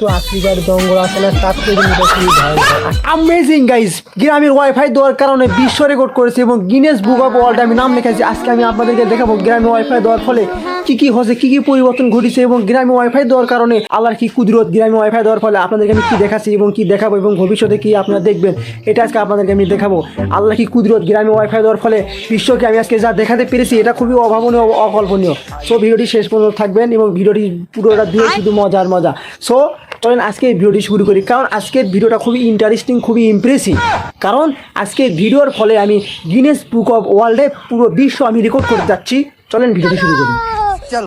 তো আফ্রিকার জঙ্গল আছে না তার থেকে কিন্তু খুবই ভয়ঙ্কর। আমেজিং গাইজ গ্রামের ওয়াইফাই দেওয়ার কারণে বিশ্ব রেকর্ড করেছে এবং গিনেস বুক অফ ওয়ার্ল্ড আমি নাম লিখেছি। আজকে আমি আপনাদেরকে দেখাবো গ্রামে ওয়াইফাই দেওয়ার ফলে কি কি হচ্ছে কি কি পরিবর্তন ঘটেছে এবং গ্রামে ওয়াইফাই দেওয়ার কারণে আল্লাহর কি কুদরত গ্রামে ওয়াইফাই দেওয়ার ফলে আপনাদেরকে আমি কি দেখাচ্ছি এবং কি দেখাবো এবং ভবিষ্যতে কি আপনারা দেখবেন এটা আজকে আপনাদেরকে আমি দেখাবো। আল্লাহ কি কুদরত গ্রামে ওয়াইফাই দেওয়ার ফলে বিশ্বকে আমি আজকে যা দেখাতে পেরেছি এটা খুবই অভাবনীয় অকল্পনীয়। সো ভিডিওটি শেষ পর্যন্ত থাকবেন এবং ভিডিওটি পুরোটা দিয়ে শুধু মজার মজা। সো চলেন আজকে এই ভিডিওটি শুরু করি। কারণ আজকের ভিডিওটা খুবই ইন্টারেস্টিং খুবই ইমপ্রেসিভ কারণ আজকে ভিডিওর ফলে আমি গিনেস বুক অফ ওয়ার্ল্ডে পুরো বিশ্ব আমি রেকর্ড করতে যাচ্ছি। চলেন ভিডিওটি শুরু করি।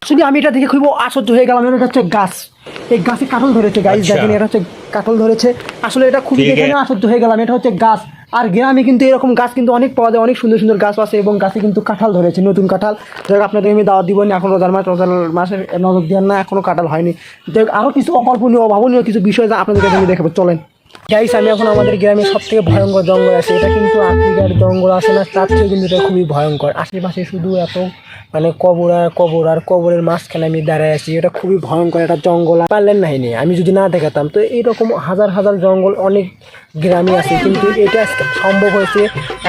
শুধু আমি এটা দেখে খুব আশ্চর্য হয়ে গেলাম এটা হচ্ছে গাছ। এই গাছে কাঁঠাল ধরেছে গাইজ আচ্ছা। দেখেন এটা হচ্ছে কাঁঠাল ধরেছে। আসলে এটা খুবই এখানে দেখে আছে। হয়ে গেলাম এটা হচ্ছে গাছ। আর গ্রামে কিন্তু এরকম গাছ কিন্তু অনেক পাওয়া যায় অনেক সুন্দর সুন্দর গাছ আছে এবং গাছে কিন্তু কাঁঠাল ধরেছে নতুন কাঁঠাল। যাই আপনাদের আমি দাওয়াত দিব না এখন রোজার মাস রোজার মাসের নজর দেওয়ার না এখনও কাঁঠাল হয়নি। যাই আরও কিছু অকল্পনীয় অভাবনীয় কিছু বিষয় যা আপনাদের আমি দেখাবো চলেন। গাইস আমি এখন আমাদের গ্রামে সব থেকে ভয়ঙ্কর জঙ্গল আছে। এটা কিন্তু আফ্রিকার জঙ্গল আছে না, তার থেকে কিন্তু এটা খুবই ভয়ঙ্কর। আশেপাশে শুধু এত মানে কবর আর কবর, আর কবরের মাঝখানে আমি দাঁড়ায় আছি। এটা খুবই ভয়ঙ্কর একটা জঙ্গল পারলেন না নি আমি যদি না দেখাতাম, তো এইরকম হাজার হাজার জঙ্গল অনেক গ্রামে আছে। কিন্তু এটা আজকে সম্ভব হয়েছে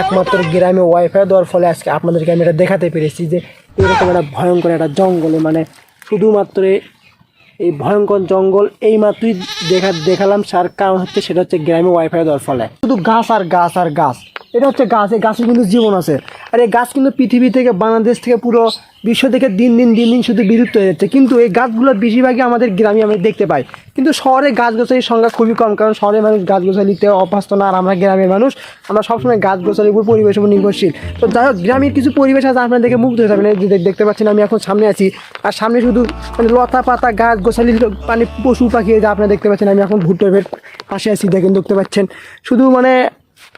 একমাত্র গ্রামে ওয়াইফাই দেওয়ার ফলে আজকে আপনাদেরকে আমি এটা দেখাতে পেরেছি যে এরকম একটা ভয়ঙ্কর একটা জঙ্গলে মানে শুধুমাত্র এই ভয়ঙ্কর জঙ্গল এই মাত্রই দেখা দেখালাম, সার কারণ হচ্ছে সেটা হচ্ছে গ্রামে ওয়াইফাই দেওয়ার ফলে শুধু গাছ আর গাছ আর গাছ। এটা হচ্ছে গাছ, এই গাছের কিন্তু জীবন আছে। আর এই গাছ কিন্তু পৃথিবী থেকে বাংলাদেশ থেকে পুরো বিশ্ব থেকে দিন দিন দিন দিন শুধু বিলুপ্ত হয়ে যাচ্ছে। কিন্তু এই গাছগুলো বেশিরভাগই আমাদের গ্রামে আমরা দেখতে পাই। কিন্তু শহরে গাছ গোছালির সংখ্যা খুবই কম, কারণ শহরে মানুষ গাছ গোছালিতে অভ্যস্ত না, আর আমরা গ্রামের মানুষ, আমরা সবসময় গাছ গোছালির উপর পরিবেশের উপর নির্ভরশীল। তো যাই হোক, গ্রামের কিছু পরিবেশ আছে আপনার দেখে মুগ্ধ হয়ে যাবেন দেখতে পাচ্ছেন, আমি এখন সামনে আছি। আর সামনে শুধু মানে লতা পাতা গাছ গোছালি মানে পশু পাখি যা আপনারা দেখতে পাচ্ছেন, আমি এখন ভুট্টোর ভেট পাশে আছি, দেখেন, দেখতে পাচ্ছেন। শুধু মানে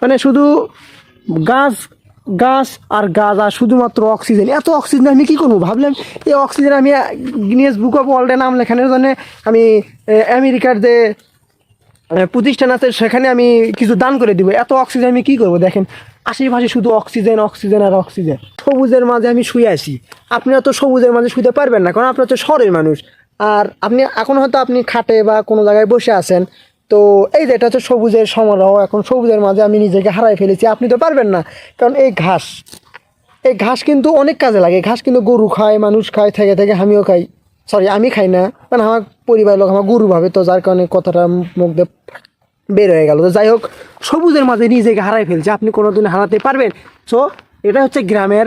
মানে শুধু গাছ গাছ আর গাছ আর শুধুমাত্র অক্সিজেন এত অক্সিজেন আমি কী করব? ভাবলাম এই অক্সিজেন আমি গিনেস বুক অফ ওয়ার্ল্ডে নাম লেখানোর জন্য আমি আমেরিকার যে প্রতিষ্ঠান আছে, সেখানে আমি কিছু দান করে দিব। এত অক্সিজেন আমি কী করব? দেখেন, আশেপাশে শুধু অক্সিজেন অক্সিজেন আর অক্সিজেন সবুজের মাঝে আমি শুয়ে আসি আপনিও তো সবুজের মাঝে শুতে পারবেন না, কারণ আপনি হচ্ছে শহরের মানুষ। আর আপনি, এখন হয়তো আপনি খাটে বা কোনো জায়গায় বসে আছেন তো এই যে এটা হচ্ছে সবুজের সমারোহ, এখন সবুজের মাঝে আমি নিজেকে হারাই ফেলেছি। আপনি তো পারবেন না, কারণ এই ঘাস এই ঘাস কিন্তু অনেক কাজে লাগে। ঘাস কিন্তু গরু খায়, মানুষ খায়, থেকে থেকে আমিও খাই। সরি আমি খাই না মানে আমার পরিবারের লোক আমার গরু ভাবে, তো যার কারণে কথাটা মুখ দিয়ে বের হয়ে গেল। তো যাই হোক, সবুজের মাঝে নিজেকে হারাই ফেলছে, আপনি কোনো দিন হারাতে পারবেন। সো এটা হচ্ছে গ্রামের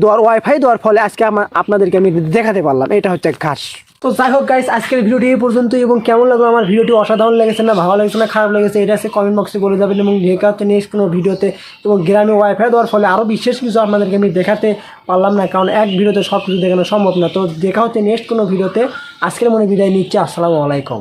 দোয়ার ওয়াইফাই দেওয়ার ফলে আজকে আমার আপনাদেরকে আমি দেখাতে পারলাম। এটা হচ্ছে ঘাস। তো যাই হোক গাইস আজকের ভিডিওটি এই পর্যন্ত এবং কেমন লাগল? আমার ভিডিওটি অসাধারণ লেগেছে না, ভালো লেগেছে না, খারাপ লেগেছে, এটা সে কমেন্ট বক্সে বলে যাবেন এবং দেখাতে নেক্সট কোনো ভিডিওতে এবং গ্রামে ওয়াইফাই দেওয়ার ফলে আরও বিশেষ কিছু আপনাদেরকে আমি দেখাতে পারলাম না, কারণ এক ভিডিওতে সব কিছু দেখানো সম্ভব না। তো দেখা হচ্ছে নেক্সট কোনো ভিডিওতে। আজকের মনে বিদায় নিচ্ছে, আসসালামু আলাইকুম।